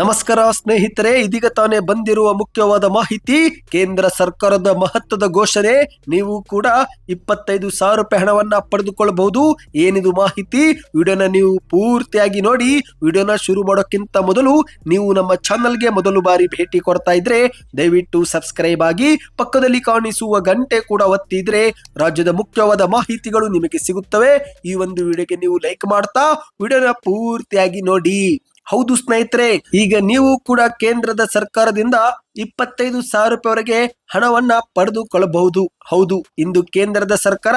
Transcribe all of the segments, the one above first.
ನಮಸ್ಕಾರ ಸ್ನೇಹಿತರೆ, ಇದೀಗ ತಾನೇ ಬಂದಿರುವ ಮುಖ್ಯವಾದ ಮಾಹಿತಿ, ಕೇಂದ್ರ ಸರ್ಕಾರದ ಮಹತ್ವದ ಘೋಷಣೆ. ನೀವು ಕೂಡ ಇಪ್ಪತ್ತೈದು ಸಾವಿರ ರೂಪಾಯಿ ಹಣವನ್ನ ಪಡೆದುಕೊಳ್ಳಬಹುದು ಏನಿದು ಮಾಹಿತಿ? ವಿಡಿಯೋನ ನೀವು ಪೂರ್ತಿಯಾಗಿ ನೋಡಿ. ವಿಡಿಯೋನ ಶುರು ಮಾಡೋಕ್ಕಿಂತ ಮೊದಲು ನೀವು ನಮ್ಮ ಚಾನಲ್ಗೆ ಮೊದಲು ಬಾರಿ ಭೇಟಿ ಕೊಡ್ತಾ ಇದ್ರೆ, ದಯವಿಟ್ಟು ಸಬ್ಸ್ಕ್ರೈಬ್ ಆಗಿ, ಪಕ್ಕದಲ್ಲಿ ಕಾಣಿಸುವ ಗಂಟೆ ಕೂಡ ಒತ್ತಿದ್ರೆ ರಾಜ್ಯದ ಮುಖ್ಯವಾದ ಮಾಹಿತಿಗಳು ನಿಮಗೆ ಸಿಗುತ್ತವೆ. ಈ ಒಂದು ವಿಡಿಯೋಗೆ ನೀವು ಲೈಕ್ ಮಾಡ್ತಾ, ವಿಡಿಯೋನ ಪೂರ್ತಿಯಾಗಿ ನೋಡಿ. ಹೌದು ಸ್ನೇಹಿತರೆ, ಈಗ ನೀವು ಕೂಡ ಕೇಂದ್ರದ ಸರ್ಕಾರದಿಂದ ಇಪ್ಪತ್ತೈದು ಸಾವಿರ ರೂಪಾಯಿವರೆಗೆ ಹಣವನ್ನ ಪಡೆದುಕೊಳ್ಳಬಹುದು. ಹೌದು, ಇಂದು ಕೇಂದ್ರದ ಸರ್ಕಾರ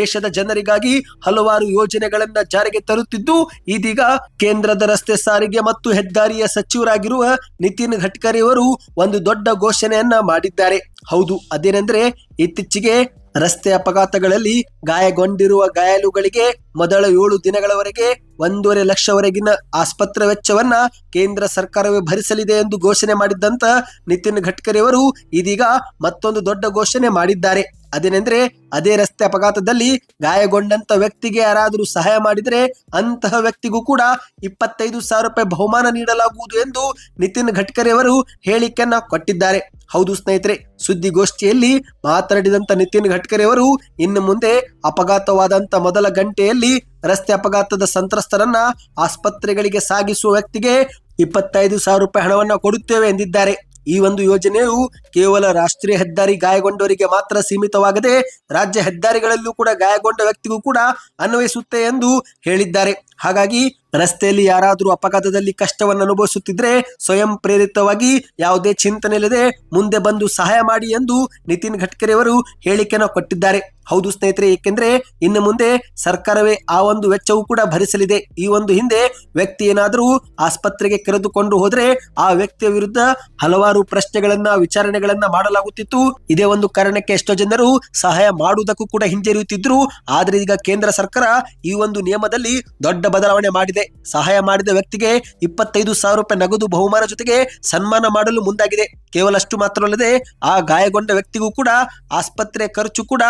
ದೇಶದ ಜನರಿಗಾಗಿ ಹಲವಾರು ಯೋಜನೆಗಳನ್ನ ಜಾರಿಗೆ ತರುತ್ತಿದ್ದು, ಇದೀಗ ಕೇಂದ್ರದ ರಸ್ತೆ ಸಾರಿಗೆ ಮತ್ತು ಹೆದ್ದಾರಿಯ ಸಚಿವರಾಗಿರುವ ನಿತಿನ್ ಗಡ್ಕರಿ ಅವರು ಒಂದು ದೊಡ್ಡ ಘೋಷಣೆಯನ್ನ ಮಾಡಿದ್ದಾರೆ. ಹೌದು, ಅದೇನೆಂದ್ರೆ ಇತ್ತೀಚೆಗೆ ರಸ್ತೆ ಅಪಘಾತಗಳಲ್ಲಿ ಗಾಯಗೊಂಡಿರುವ ಗಾಯಾಳುಗಳಿಗೆ ಮೊದಲ ಏಳು ದಿನಗಳವರೆಗೆ ಒಂದೂವರೆ ಲಕ್ಷವರೆಗಿನ ಆಸ್ಪತ್ರೆ ವೆಚ್ಚವನ್ನ ಕೇಂದ್ರ ಸರ್ಕಾರವೇ ಭರಿಸಲಿದೆ ಎಂದು ಘೋಷಣೆ ಮಾಡಿದ್ದಂತ ನಿತಿನ್ ಗಡ್ಕರಿ ಅವರು ಇದೀಗ ಮತ್ತೊಂದು ದೊಡ್ಡ ಘೋಷಣೆ ಮಾಡಿದ್ದಾರೆ. ಅದೇನೆಂದ್ರೆ ಅದೇ ರಸ್ತೆ ಅಪಘಾತದಲ್ಲಿ ಗಾಯಗೊಂಡಂತ ವ್ಯಕ್ತಿಗೆ ಯಾರಾದರೂ ಸಹಾಯ ಮಾಡಿದರೆ ಅಂತಹ ವ್ಯಕ್ತಿಗೂ ಕೂಡ ಇಪ್ಪತ್ತೈದು ಸಾವಿರ ರೂಪಾಯಿ ಬಹುಮಾನ ನೀಡಲಾಗುವುದು ಎಂದು ನಿತಿನ್ ಗಡ್ಕರಿ ಅವರು ಹೇಳಿಕೆಯನ್ನ ಕೊಟ್ಟಿದ್ದಾರೆ. ಹೌದು ಸ್ನೇಹಿತರೆ, ಸುದ್ದಿಗೋಷ್ಠಿಯಲ್ಲಿ ಮಾತನಾಡಿದಂತ ನಿತಿನ್ ಗಡ್ಕರಿ ಅವರು ಇನ್ನು ಮುಂದೆ ಅಪಘಾತವಾದಂತ ಮೊದಲ ಗಂಟೆಯಲ್ಲಿ ರಸ್ತೆ ಅಪಘಾತದ ಸಂತ್ರಸ್ತರನ್ನ ಆಸ್ಪತ್ರೆಗಳಿಗೆ ಸಾಗಿಸುವ ವ್ಯಕ್ತಿಗೆ ಇಪ್ಪತ್ತೈದು ಸಾವಿರ ರೂಪಾಯಿ ಹಣವನ್ನ ಕೊಡುತ್ತೇವೆ ಎಂದಿದ್ದಾರೆ. ಈ ಒಂದು ಯೋಜನೆಯು ಕೇವಲ ರಾಷ್ಟ್ರೀಯ ಹೆದ್ದಾರಿ ಗಾಯಗೊಂಡವರಿಗೆ ಮಾತ್ರ ಸೀಮಿತವಾಗದೆ ರಾಜ್ಯ ಹೆದ್ದಾರಿಗಳಲ್ಲೂ ಕೂಡ ಗಾಯಗೊಂಡ ವ್ಯಕ್ತಿಗೂ ಕೂಡ ಅನ್ವಯಿಸುತ್ತೆ ಎಂದು ಹೇಳಿದ್ದಾರೆ. ಹಾಗಾಗಿ ರಸ್ತೆಯಲ್ಲಿ ಯಾರಾದರೂ ಅಪಘಾತದಲ್ಲಿ ಕಷ್ಟವನ್ನು ಅನುಭವಿಸುತ್ತಿದ್ರೆ ಸ್ವಯಂ ಪ್ರೇರಿತವಾಗಿ ಯಾವುದೇ ಚಿಂತನೆ ಇಲ್ಲದೆ ಮುಂದೆ ಬಂದು ಸಹಾಯ ಮಾಡಿ ಎಂದು ನಿತಿನ್ ಗಡ್ಕರಿ ಅವರು ಹೇಳಿಕೆಯನ್ನು ಕೊಟ್ಟಿದ್ದಾರೆ. ಹೌದು ಸ್ನೇಹಿತರೆ, ಏಕೆಂದ್ರೆ ಇನ್ನು ಮುಂದೆ ಸರ್ಕಾರವೇ ಆ ಒಂದು ವೆಚ್ಚವೂ ಕೂಡ ಭರಿಸಲಿದೆ. ಈ ಒಂದು ಹಿಂದೆ ವ್ಯಕ್ತಿ ಏನಾದರೂ ಆಸ್ಪತ್ರೆಗೆ ಕರೆದುಕೊಂಡು ಹೋದ್ರೆ ಆ ವ್ಯಕ್ತಿಯ ವಿರುದ್ಧ ಹಲವಾರು ಪ್ರಶ್ನೆಗಳನ್ನ, ವಿಚಾರಣೆಗಳನ್ನ ಮಾಡಲಾಗುತ್ತಿತ್ತು. ಇದೇ ಒಂದು ಕಾರಣಕ್ಕೆ ಎಷ್ಟೋ ಜನರು ಸಹಾಯ ಮಾಡುವುದಕ್ಕೂ ಕೂಡ ಹಿಂಜರಿಯುತ್ತಿದ್ರು. ಆದ್ರೆ ಈಗ ಕೇಂದ್ರ ಸರ್ಕಾರ ಈ ಒಂದು ನಿಯಮದಲ್ಲಿ ದೊಡ್ಡ ಬದಲಾವಣೆ ಮಾಡಿದೆ. ಸಹಾಯ ಮಾಡಿದ ವ್ಯಕ್ತಿಗೆ ಇಪ್ಪತ್ತೈದು ಸಾವಿರ ರೂಪಾಯಿ ನಗದು ಬಹುಮಾನ ಜೊತೆಗೆ ಸನ್ಮಾನ ಮಾಡಲು ಮುಂದಾಗಿದೆ. ಕೇವಲ ಅಷ್ಟು ಮಾತ್ರವಲ್ಲದೆ ಆ ಗಾಯಗೊಂಡ ವ್ಯಕ್ತಿಗೂ ಕೂಡ ಆಸ್ಪತ್ರೆ ಖರ್ಚು ಕೂಡ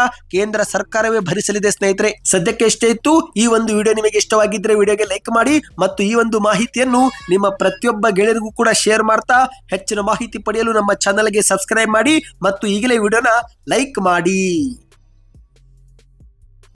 ಕೇಂದ್ರ ಸರ್ಕಾರವೇ ಭರಿಸಲಿದೆ ಸ್ನೇಹಿತರೆ. ಸದ್ಯಕ್ಕೆ ಇಷ್ಟೇ ಇತ್ತು, ಈ ಒಂದು ವಿಡಿಯೋ ನಿಮಗೆ ಇಷ್ಟವಾಗಿದ್ರೆ ವಿಡಿಯೋಗೆ ಲೈಕ್ ಮಾಡಿ ಮತ್ತು ಈ ಒಂದು ಮಾಹಿತಿಯನ್ನು ನಿಮ್ಮ ಪ್ರತಿಯೊಬ್ಬ ಗೆಳೆಯರಿಗೂ ಕೂಡ ಶೇರ್ ಮಾಡ್ತಾ ಹೆಚ್ಚಿನ ಮಾಹಿತಿ ಪಡೆಯಲು ನಮ್ಮ ಚಾನಲ್ಗೆ ಸಬ್ಸ್ಕ್ರೈಬ್ ಮಾಡಿ ಮತ್ತು ಈಗಲೇ ವಿಡಿಯೋನ ಲೈಕ್ ಮಾಡಿ.